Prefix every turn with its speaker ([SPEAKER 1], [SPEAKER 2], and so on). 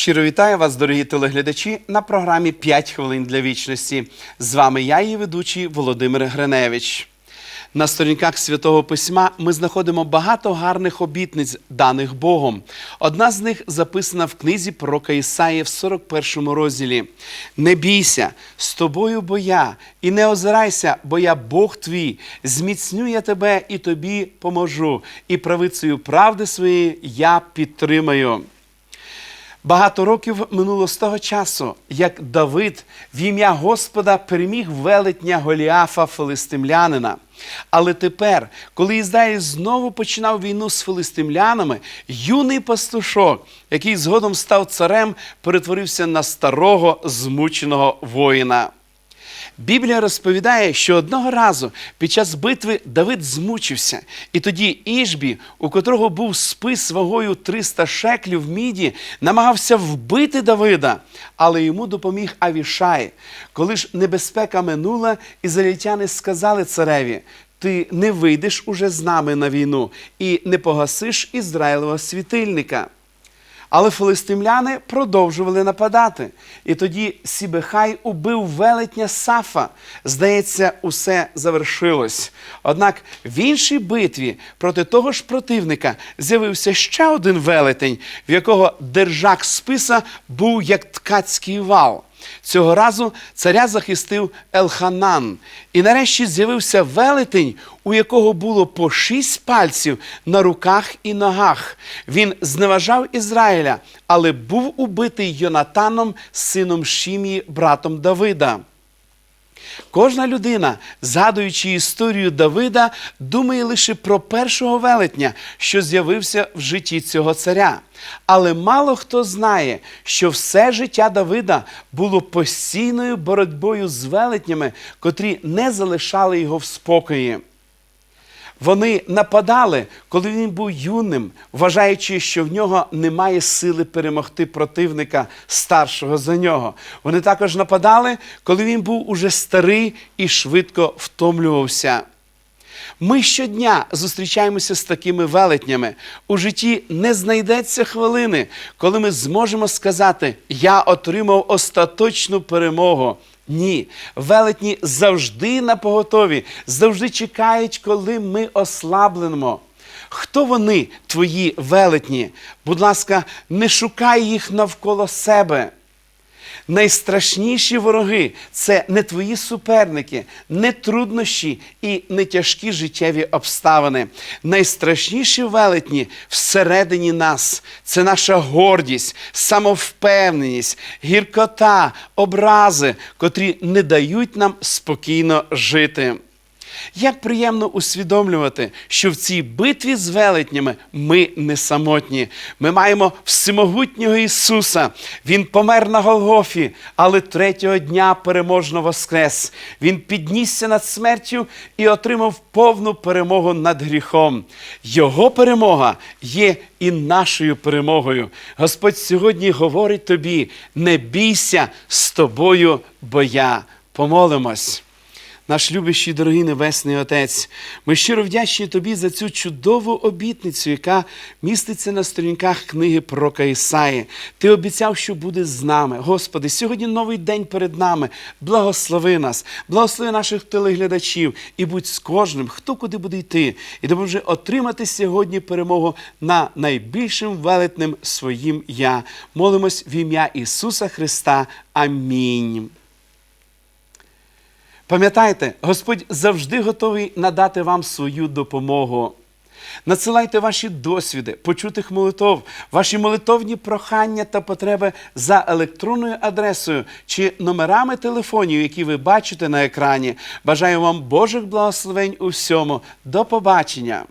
[SPEAKER 1] Щиро вітаю вас, дорогі телеглядачі, на програмі «5 хвилин для вічності. З вами я, її ведучий Володимир Гриневич. На сторінках Святого Письма ми знаходимо багато гарних обітниць, даних Богом. Одна з них записана в книзі пророка Ісаї в 41 розділі. Не бійся, з тобою бо я, і не озирайся, бо я Бог твій, зміцню я тебе і тобі поможу, і правицею правди своєї я підтримаю. Багато років минуло з того часу, як Давид в ім'я Господа переміг велетня Голіафа филистимлянина. Але тепер, коли Ізраїль знову починав війну з филистимлянами, юний пастушок, який згодом став царем, перетворився на старого змученого воїна. Біблія розповідає, що одного разу під час битви Давид змучився, і тоді Ішбі, у котрого був спис вагою 300 шеклів міді, намагався вбити Давида, але йому допоміг Авішай. Коли ж небезпека минула, ізраїльтяни сказали цареві: Ти не вийдеш уже з нами на війну і не погасиш Ізраїлевого світильника. Але филистимляни продовжували нападати. І тоді Сібехай убив велетня Сафа. Здається, усе завершилось. Однак в іншій битві проти того ж противника з'явився ще один велетень, в якого держак списа був як ткацький вал. Цього разу царя захистив Елханан. І нарешті з'явився велетень, у якого було по шість пальців на руках і ногах. Він зневажав Ізраїля, але був убитий Йонатаном, сином Шімії, братом Давида. Кожна людина, згадуючи історію Давида, думає лише про першого велетня, що з'явився в житті цього царя. Але мало хто знає, що все життя Давида було постійною боротьбою з велетнями, котрі не залишали його в спокої. Вони нападали, коли він був юним, вважаючи, що в нього немає сили перемогти противника старшого за нього. Вони також нападали, коли він був уже старий і швидко втомлювався. Ми щодня зустрічаємося з такими велетнями. У житті не знайдеться хвилини, коли ми зможемо сказати: Я отримав остаточну перемогу. Ні, велетні завжди на поготові, завжди чекають, коли ми ослабленемо. Хто вони, твої велетні? Будь ласка, не шукай їх навколо себе. Найстрашніші вороги це не твої суперники, не труднощі і не тяжкі життєві обставини. Найстрашніші велетні всередині нас це наша гордість, самовпевненість, гіркота, образи, котрі не дають нам спокійно жити. Як приємно усвідомлювати, що в цій битві з велетнями ми не самотні. Ми маємо всемогутнього Ісуса. Він помер на Голгофі, але третього дня переможно воскрес. Він піднісся над смертю і отримав повну перемогу над гріхом. Його перемога є і нашою перемогою. Господь сьогодні говорить тобі: не бійся з тобою, бо я. Помолимось. Наш любящий дорогий Небесний Отець, ми щиро вдячні Тобі за цю чудову обітницю, яка міститься на сторінках книги пророка Ісаї. Ти обіцяв, що буде з нами. Господи, сьогодні новий день перед нами. Благослови нас, благослови наших телеглядачів і будь з кожним, хто куди буде йти, і допоможи отримати сьогодні перемогу на найбільшим велетним своїм я. Молимось в ім'я Ісуса Христа. Амінь. Пам'ятайте, Господь завжди готовий надати вам свою допомогу. Надсилайте ваші досвіди, почутих молитов, ваші молитовні прохання та потреби за електронною адресою чи номерами телефонів, які ви бачите на екрані. Бажаю вам Божих благословень у всьому. До побачення!